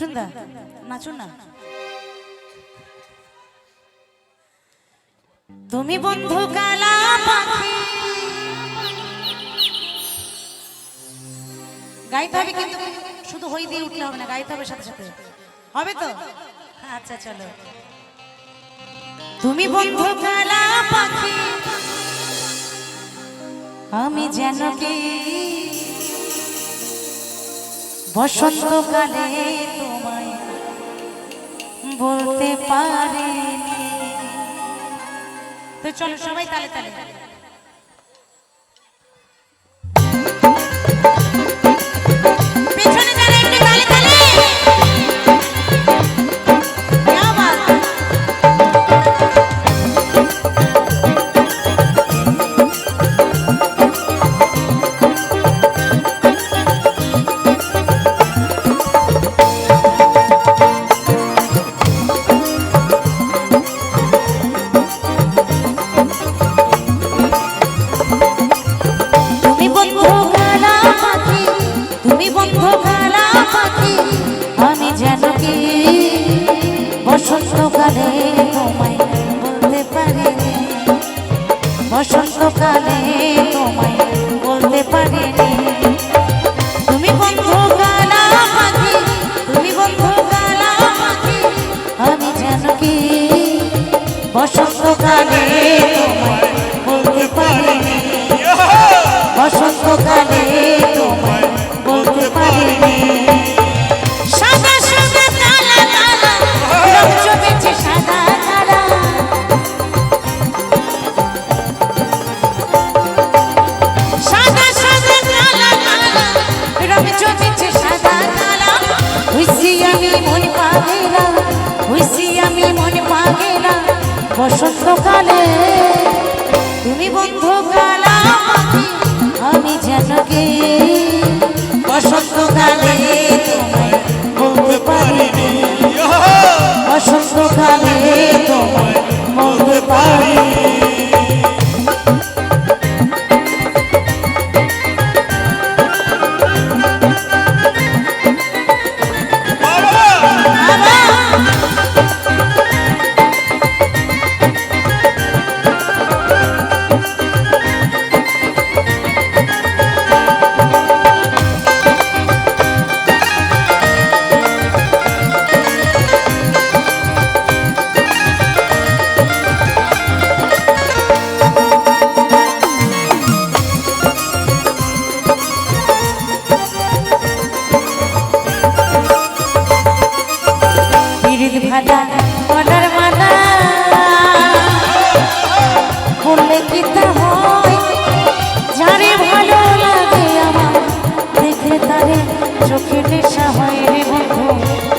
মিঠুন দা নাচুন না। তুমি বন্ধু কালা পাখি। গাইতে হবে কিন্তু শুধু হই দিয়ে উঠলে হবে না, গাইতে হবে সাথে সাথে। হবে তো? আচ্ছা চলো। তুমি বন্ধু কালা পাখি। আমি যেন কি? বসন্তকালে তোমায় বলতে পারি তো চলো সবাই তালে তালে। কি? বসন্তকালে তোমায় বলতে পারি বসন্তকালে তোমায় বলতে পারি তুমি বন্ধু পাখি, তুমি বন্ধু কালা পাখি, আমি যেন কি? বসন্তকালে তোমায় বসন্তকালে তুমি বন্ধু কালা আমি যেন কে? বসন্তকালে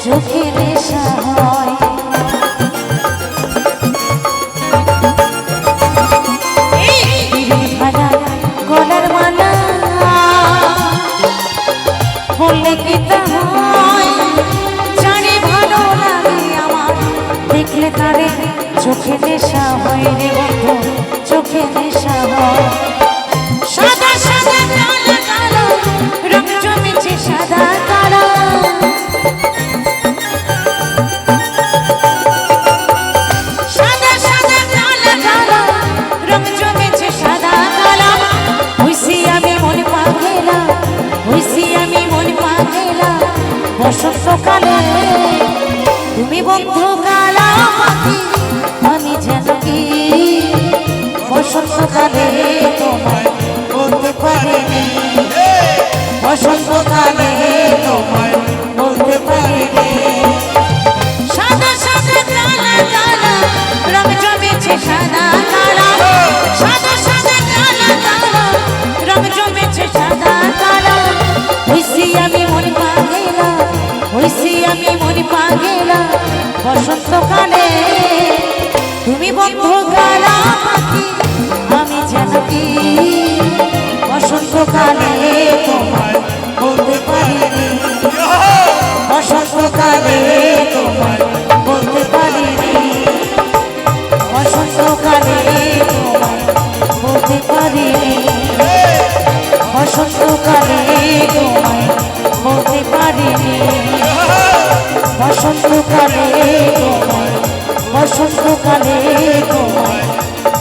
政府 বসন্তকালে তোমায় বলতে পারিনি বসন্তকালে বলতে পারিনি সাদা সাদা কালা কালা, রং জমেছে সাদা কালা। সাদা সাদা কালা কালা, রং জমেছে সাদা কালা। হইছি আমি মন পাগেলা, হইছি আমি মন পাগেলা। বসন্তকালে তুমি বন্ধু পাখি। আমি বসন্তকালে তোমায় বলতে পারিনি বসন্তকালে